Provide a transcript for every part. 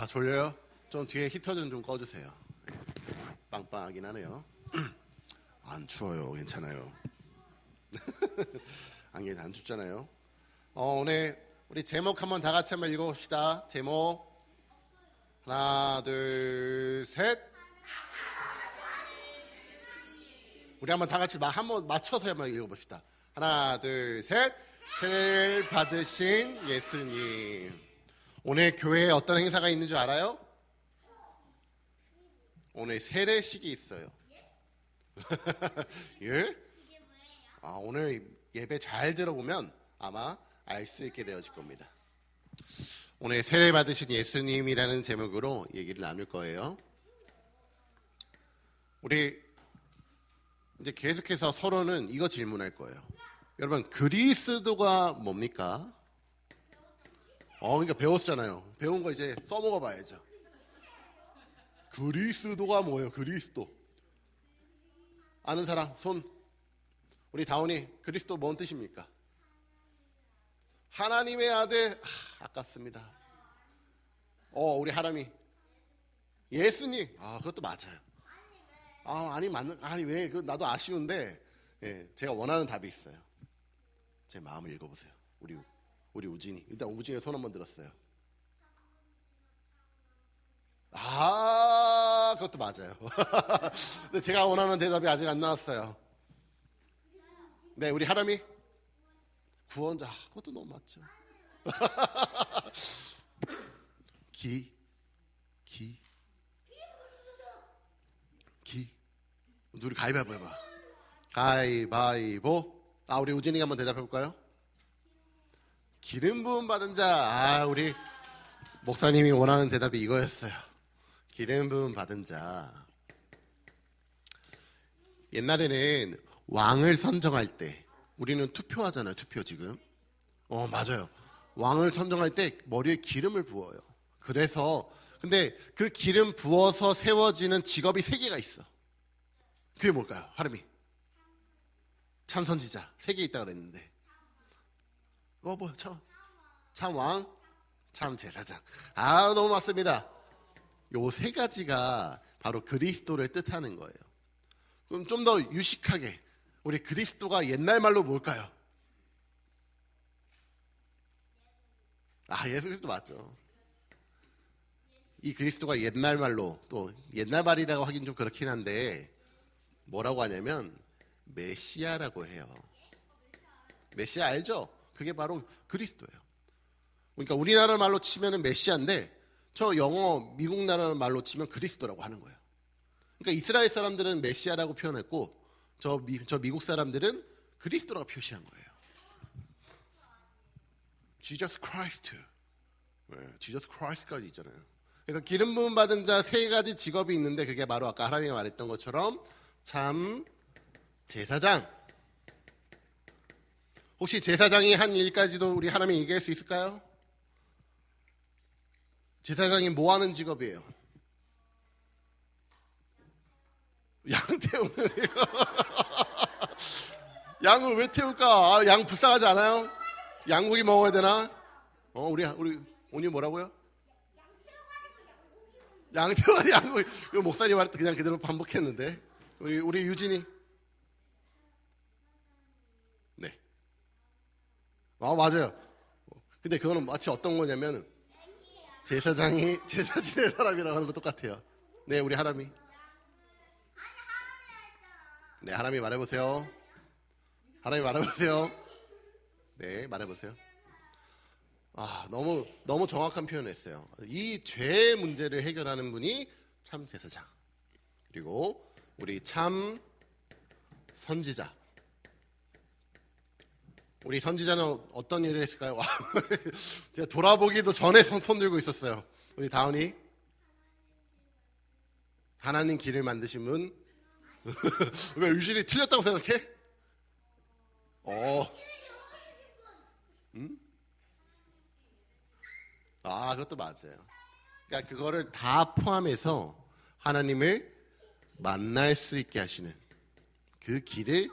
아 졸려요? 좀 뒤에 히터 좀, 좀 꺼주세요. 빵빵하긴 하네요. 안 추워요. 괜찮아요. 안개 안 춥잖아요. 어, 오늘 우리 제목 한번 다 같이 한번 읽어봅시다. 제목 하나 둘 셋. 우리 한번 다 같이 마- 한번 맞춰서 한번 읽어봅시다. 하나 둘 셋. 세례를 받으신 예수님. 오늘 교회에 어떤 행사가 있는 줄 알아요? 오늘 세례식이 있어요. 예? 아, 오늘 예배 잘 들어보면 아마 알 수 있게 되어질 겁니다. 오늘 세례 받으신 예수님이라는 제목으로 얘기를 나눌 거예요. 우리 이제 계속해서 서로는 이거 질문할 거예요. 여러분 그리스도가 뭡니까? 어, 그러니까 배웠잖아요. 배운 거 이제 써먹어 봐야죠. 그리스도가 뭐예요? 그리스도. 아는 사람 손. 우리 다운이 그리스도 뭔 뜻입니까? 하나님의 아들. 아, 아깝습니다. 어, 우리 하람이 예수님. 아, 그것도 맞아요. 아, 아니 맞는 아니 왜? 그 나도 아쉬운데 예, 제가 원하는 답이 있어요. 제 마음을 읽어보세요. 우리 우리 우진이 일단 우진이 손 한번 들었어요. 아, 그것도 맞아요. 근데 제가 원하는 대답이 아직 안 나왔어요. 네, 우리 하람이 구원자. 아, 그것도 너무 맞죠. 기, 기, 기. 우리 가위바위보 해봐. 가위바위보. 아, 우리 우진이가 한번 대답해 볼까요? 기름 부음 받은 자. 아, 우리 목사님이 원하는 대답이 이거였어요. 기름 부음 받은 자. 옛날에는 왕을 선정할 때 우리는 투표하잖아요. 투표 지금. 어, 맞아요. 왕을 선정할 때 머리에 기름을 부어요. 그래서 근데 그 기름 부어서 세워지는 직업이 세 개가 있어. 그게 뭘까요? 하름이. 참 선지자 세 개 있다 그랬는데. 어, 뭐 참, 참 왕, 참 제사장. 아, 너무 맞습니다. 요 세 가지가 바로 그리스도를 뜻하는 거예요. 그럼 좀 더 유식하게 우리 그리스도가 옛날 말로 뭘까요? 아, 예수 그리스도 맞죠. 이 그리스도가 옛날 말로 또 옛날 말이라고 하긴 좀 그렇긴 한데 뭐라고 하냐면 메시아라고 해요. 메시아 알죠? 그게 바로 그리스도예요. 그러니까 우리나라 말로 치면은 메시아인데 저 영어 미국 나라 말로 치면 그리스도라고 하는 거예요. 그러니까 이스라엘 사람들은 메시아라고 표현했고 저, 미, 저 미국 사람들은 그리스도라고 표시한 거예요. Jesus Christ. 네, Jesus Christ까지 있잖아요. 그래서 기름 부음 받은 자 세 가지 직업이 있는데 그게 바로 아까 하나님이 말했던 것처럼 참 제사장. 혹시 제사장이 한 일까지도 우리 하나님이 얘기할 수 있을까요? 제사장이 뭐 하는 직업이에요? 양 태우면 양을 왜 태울까? 아, 양 불쌍하지 않아요? 양고기 먹어야 되나? 어, 우리 우리 오니 뭐라고요? 양 태워 양고기. 이거 목사님 말때 그냥 그대로 반복했는데 우리 우리 유진이 네. 아 맞아요. 근데 그거는 마치 어떤 거냐면 제사장이 제사 지낼 사람이라고 하는 거 똑같아요. 네, 우리 하람이. 네, 하람이 말해보세요. 하람이 말해보세요. 네, 말해보세요. 아, 너무, 너무 정확한 표현을 했어요. 이 죄의 문제를 해결하는 분이 참 제사장. 그리고 우리 참 선지자. 우리 선지자는 어떤 일을 했을까요? 와, 제가 돌아보기도 전에 손, 손 들고 있었어요. 우리 다운이. 하나님 길을 만드신 분. 왜 유실이 틀렸다고 생각해? 어. 음? 아, 그것도 맞아요. 그러니까 그거를 다 포함해서 하나님을 만날 수 있게 하시는 그 길을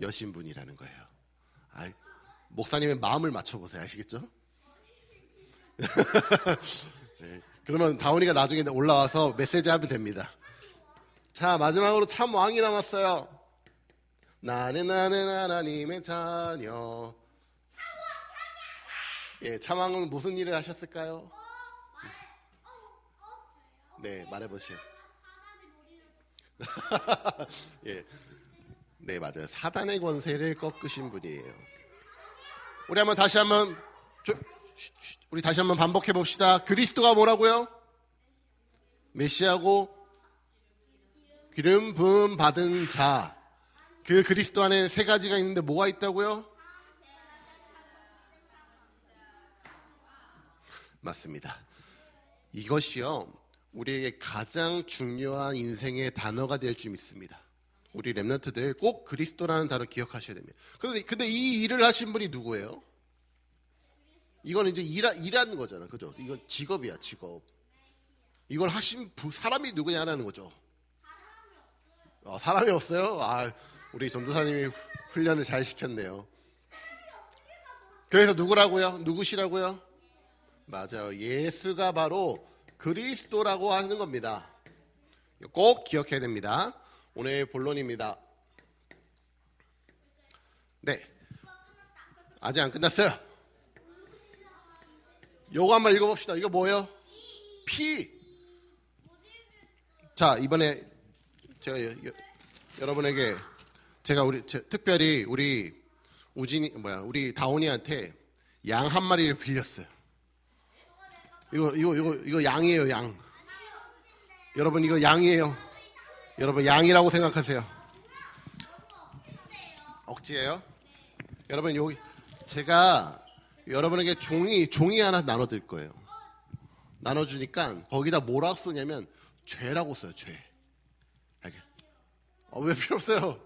여신 분이라는 거예요. 아, 목사님의 마음을 맞춰보세요. 아시겠죠? 네, 그러면 다운이가 나중에 올라와서 메시지 하면 됩니다. 자, 마지막으로 참 왕이 남았어요. 나는 나는 하나님의 자녀. 예, 참 왕은 무슨 일을 하셨을까요? 네, 말해보시오. 예, 네 맞아요. 사단의 권세를 꺾으신 분이에요. 우리 한번 다시 한번 우리 다시 한번 반복해 봅시다. 그리스도가 뭐라고요? 메시아고 기름 부음 받은 자. 그 그리스도 안에 세 가지가 있는데 뭐가 있다고요? 맞습니다. 이것이요. 우리에게 가장 중요한 인생의 단어가 될 줄 믿습니다. 우리 랩런트들 꼭 그리스도라는 단어 기억하셔야 됩니다. 근데, 근데 이 일을 하신 분이 누구예요? 이건 이제 일하, 일하는 거잖아. 그죠? 이건 직업이야, 직업. 이걸 하신 부, 사람이 누구냐라는 거죠. 어, 사람이 없어요? 아, 우리 전도사님이 훈련을 잘 시켰네요. 그래서 누구라고요? 누구시라고요? 맞아요. 예수가 바로 그리스도라고 하는 겁니다. 꼭 기억해야 됩니다. 오늘 본론입니다. 네. 아직 안 끝났어요. 요거 한번 읽어봅시다. 이거 뭐예요? 피. 자, 이번에 제가 여, 여, 여러분에게 제가 우리 제, 특별히 우리 우진이 뭐야 우리 다온이한테 양 한 마리를 빌렸어요. 이거 이거 이거 이거 양이에요 양. 여러분 이거 양이에요. 여러분 양이라고 생각하세요. 억지예요? 여러분 여기 제가 여러분에게 종이 종이 하나 나눠 드릴 거예요. 나눠 주니까 거기다 뭐라고 쓰냐면 죄라고 써요 죄. 알게? 어, 왜 필요 없어요?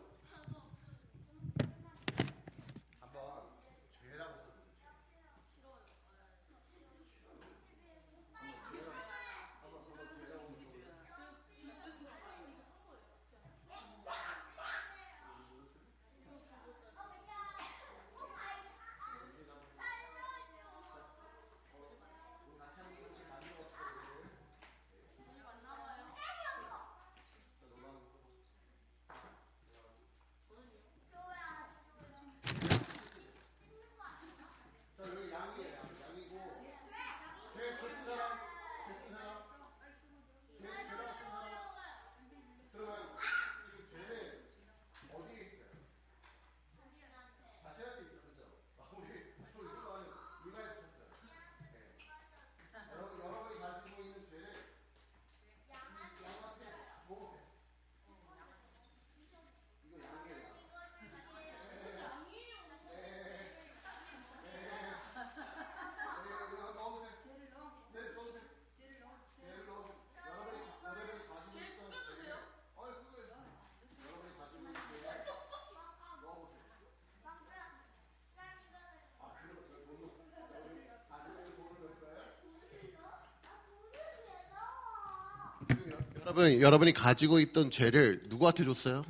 여러분, 여러분이 가지고 있던 죄를 누구한테 줬어요?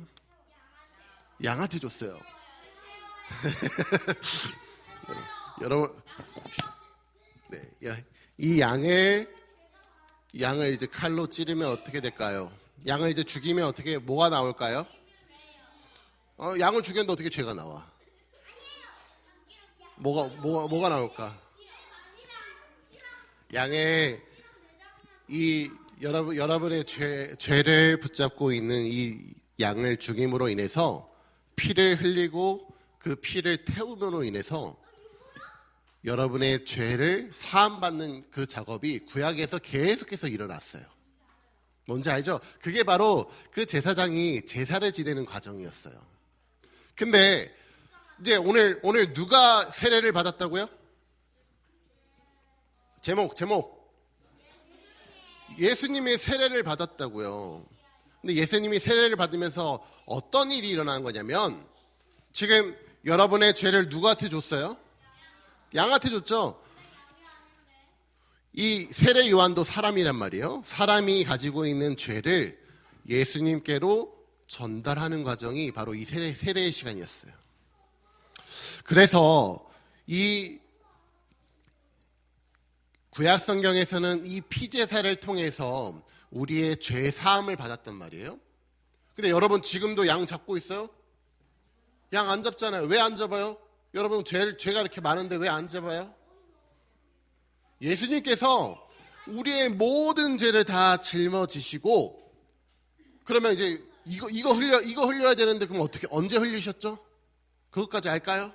양한테 줬어요. 여러분, 네, 이 양을 양을 이제 칼로 찌르면 어떻게 될까요? 양을 이제 죽이면 어떻게 뭐가 나올까요? 어, 양을 죽였는데 어떻게 죄가 나와? 뭐가 뭐가 뭐가 나올까? 양의 이 여러분, 여러분의 죄, 죄를 붙잡고 있는 이 양을 죽임으로 인해서 피를 흘리고 그 피를 태움으로 인해서 여러분의 죄를 사함받는 그 작업이 구약에서 계속해서 일어났어요. 뭔지 알죠? 그게 바로 그 제사장이 제사를 지내는 과정이었어요. 근데 이제 오늘 오늘 누가 세례를 받았다고요? 제목 제목 예수님이 세례를 받았다고요. 근데 예수님이 세례를 받으면서 어떤 일이 일어난 거냐면 지금 여러분의 죄를 누구한테 줬어요? 양한테 줬죠. 이 세례 요한도 사람이란 말이에요. 사람이 가지고 있는 죄를 예수님께로 전달하는 과정이 바로 이 세례, 세례의 시간이었어요. 그래서 이 구약 성경에서는 이 피제사를 통해서 우리의 죄 사함을 받았단 말이에요. 근데 여러분 지금도 양 잡고 있어요? 양 안 잡잖아요. 왜 안 잡아요? 여러분 죄, 죄가 이렇게 많은데 왜 안 잡아요? 예수님께서 우리의 모든 죄를 다 짊어지시고 그러면 이제 이거 이거 흘려 이거 흘려야 되는데 그럼 어떻게 언제 흘리셨죠? 그것까지 알까요?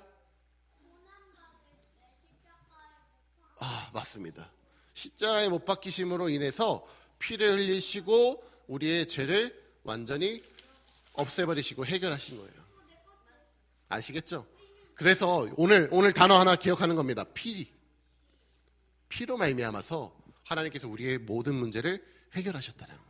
아, 맞습니다. 십자가에 못 박히심으로 인해서 피를 흘리시고 우리의 죄를 완전히 없애버리시고 해결하신 거예요. 아시겠죠? 그래서 오늘 오늘 단어 하나 기억하는 겁니다. 피. 피로 말미암아서 하나님께서 우리의 모든 문제를 해결하셨다는 거예요.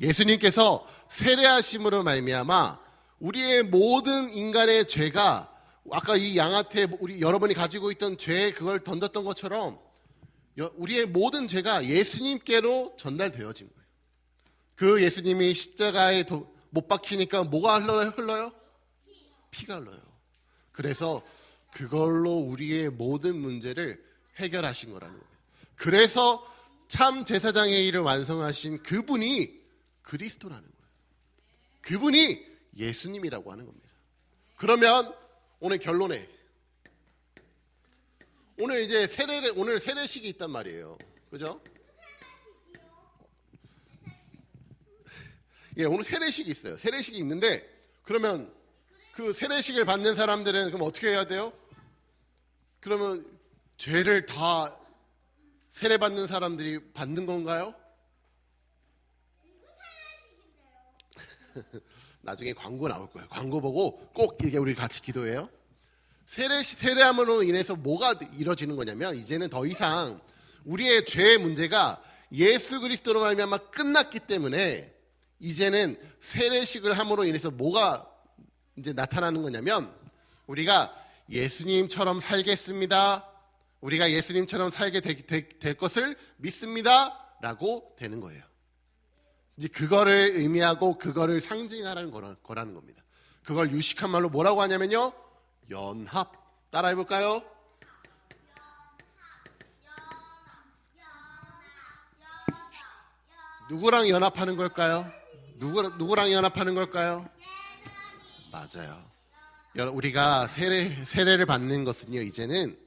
예수님께서 세례하심으로 말미암아 우리의 모든 인간의 죄가 아까 이 양한테 우리 여러분이 가지고 있던 죄 그걸 던졌던 것처럼 여- 우리의 모든 죄가 예수님께로 전달되어진 거예요. 그 예수님이 십자가에 도- 못 박히니까 뭐가? 흘러요? 피가 흘러요. 그래서 그걸로 우리의 모든 문제를 해결하신 거라는 거예요. 그래서 참 제사장의 일을 완성하신 그분이 그리스도라는 거예요. 그분이 예수님이라고 하는 겁니다. 그러면 오늘 결론에 오늘 이제 세례를 오늘 세례식이 있단 말이에요. 그죠? 예, 오늘 세례식이 있어요. 세례식이 있는데 그러면 그 세례식을 받는 사람들은 그럼 어떻게 해야 돼요? 그러면 죄를 다 세례 받는 사람들이 받는 건가요? 나중에 광고 나올 거예요. 광고 보고 꼭 이게 우리 같이 기도해요. 세례 세례함으로 인해서 뭐가 이루어지는 거냐면 이제는 더 이상 우리의 죄의 문제가 예수 그리스도로 말미암아 끝났기 때문에 이제는 세례식을 함으로 인해서 뭐가 이제 나타나는 거냐면 우리가 예수님처럼 살겠습니다. 우리가 예수님처럼 살게 되- 되- 될 것을 믿습니다 라고 되는 거예요. 이제 그거를 의미하고 그거를 상징하라는 거라- 거라는 겁니다. 그걸 유식한 말로 뭐라고 하냐면요. 연합. 따라해 볼까요? 누구랑 연합하는 걸까요? 누구, 누구랑 연합하는 걸까요? 맞아요. 우리가 세례, 세례를 받는 것은요, 이제는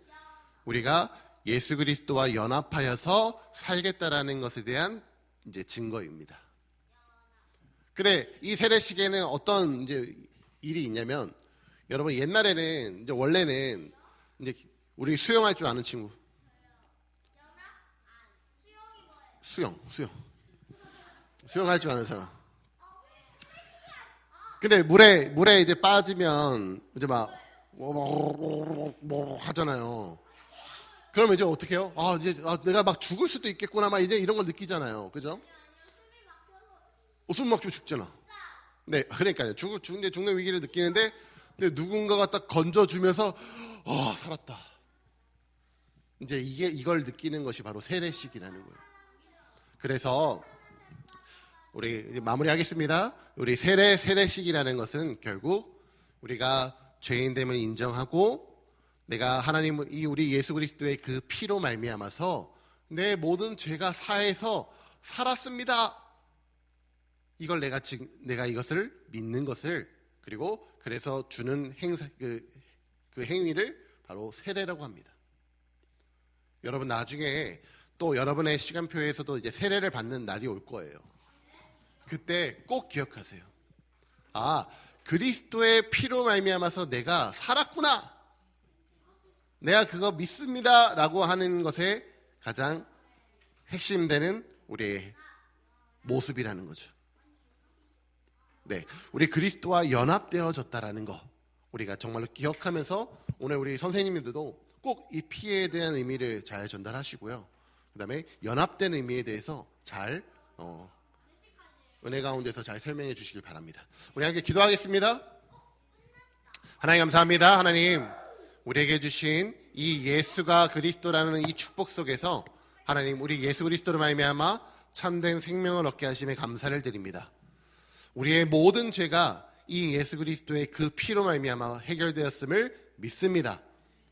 우리가 예수 그리스도와 연합하여서 살겠다라는 것에 대한 이제 증거입니다. 근데 이 세례식에는 어떤 이제 일이 있냐면 여러분 옛날에는 이제 원래는 이제 우리 수영할 줄 아는 친구 수영 수영 수영할 줄 아는 사람 근데 물에 물에 이제 빠지면 이제 막 뭐 하잖아요. 그러면 이제 어떻게 해요? 아 이제 아, 내가 막 죽을 수도 있겠구나 막 이제 이런 걸 느끼잖아요. 그죠? 어, 숨 막히면 죽잖아. 네, 그러니까요. 죽, 죽는, 죽는 위기를 느끼는데, 근데 누군가가 딱 건져주면서, 아, 살았다. 이제 이게, 이걸 느끼는 것이 바로 세례식이라는 거예요. 그래서, 우리 마무리하겠습니다. 우리 세례, 세례식이라는 것은 결국 우리가 죄인됨을 인정하고, 내가 하나님, 이 우리 예수 그리스도의 그 피로 말미암아서 내 모든 죄가 사해서 살았습니다. 이걸 내가 지금 내가 이것을 믿는 것을 그리고 그래서 주는 행사 그, 그 행위를 바로 세례라고 합니다. 여러분 나중에 또 여러분의 시간표에서도 이제 세례를 받는 날이 올 거예요. 그때 꼭 기억하세요. 아 그리스도의 피로 말미암아서 내가 살았구나. 내가 그거 믿습니다라고 하는 것에 가장 핵심되는 우리의 모습이라는 거죠. 네, 우리 그리스도와 연합되어졌다라는 거 우리가 정말로 기억하면서 오늘 우리 선생님들도 꼭 이 피에 대한 의미를 잘 전달하시고요. 그 다음에 연합된 의미에 대해서 잘 어, 은혜 가운데서 잘 설명해 주시길 바랍니다. 우리 함께 기도하겠습니다. 하나님 감사합니다. 하나님 우리에게 주신 이 예수가 그리스도라는 이 축복 속에서 하나님 우리 예수 그리스도로 말미암아 참된 생명을 얻게 하심에 감사를 드립니다. 우리의 모든 죄가 이 예수 그리스도의 그 피로 말미암아 해결되었음을 믿습니다.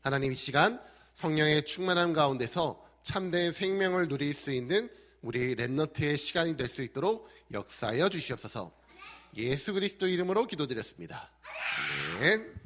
하나님 이 시간 성령의 충만함 가운데서 참된 생명을 누릴 수 있는 우리 랩너트의 시간이 될 수 있도록 역사하여 주시옵소서. 예수 그리스도 이름으로 기도드렸습니다. 아멘.